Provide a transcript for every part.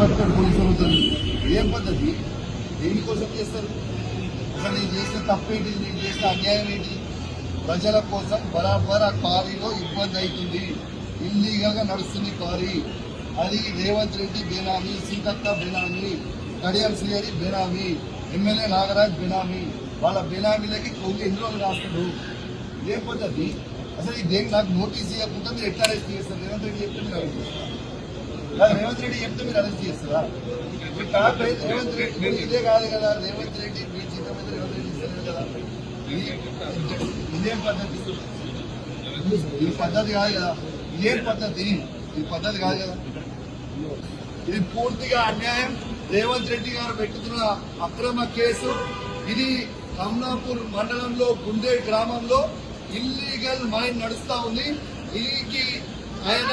పట్టుకొని పోలీసు అవుతుంది ఏం పద్ధతి? దేనికోసం చేస్తారు? అసలు నేను చేసిన తప్పేంటి నేను చేసిన అన్యాయం ఏంటి? ప్రజల కోసం బరాబర్ ఆ కారీలో ఇబ్బంది అవుతుంది ఇల్లీగల్గా నడుస్తుంది కారీ. అది రేవంత్ రెడ్డి బేనామీ సీతక్క బేనామీ కడియం శ్రీహరి బేనామీ ఎమ్మెల్యే నాగరాజ్ బేనామీ. వాళ్ళ బేనామీలకి కొన్ని ఎన్ని రోజులు రాస్తాడు? ఏం పద్ధతి? అసలు ఈ దేనికి నాకు నోటీస్ ఇవ్వకుండా మీరు ఎట్లా చేస్తారు? రేవంత్ రెడ్డి చెప్తే మీరు రేవంత్ రెడ్డి చెప్తే మీరు అరెస్ట్ చేస్తారా? మీరు కాదు, రేవంత్ రెడ్డి మీరు ఇదే కాదు కదా రేవంత్ రెడ్డి మీ చిత్రం మీద రేవంత్ రెడ్డి ఇస్తారు కదా. ఇదేం పద్ధతి? ఇది పద్ధతి కాదు కదా. ఇదేం పద్ధతి? ఇది పద్ధతి కాదు కదా. ఇది పూర్తిగా అన్యాయం. రేవంత్ రెడ్డి గారు పెట్టుతున్న అక్రమ కేసు. ఇది కమలాపూర్ మండలంలో గుండే గ్రామంలో ఇల్లీగల్ మైన్ నడుస్తా ఉంది. దీనికి ఆయన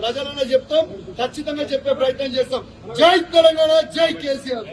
ప్రజలను చెప్తాం ఖచ్చితంగా చెప్పే ప్రయత్నం చేస్తాం. జై తెలంగాణ జై కేసీఆర్.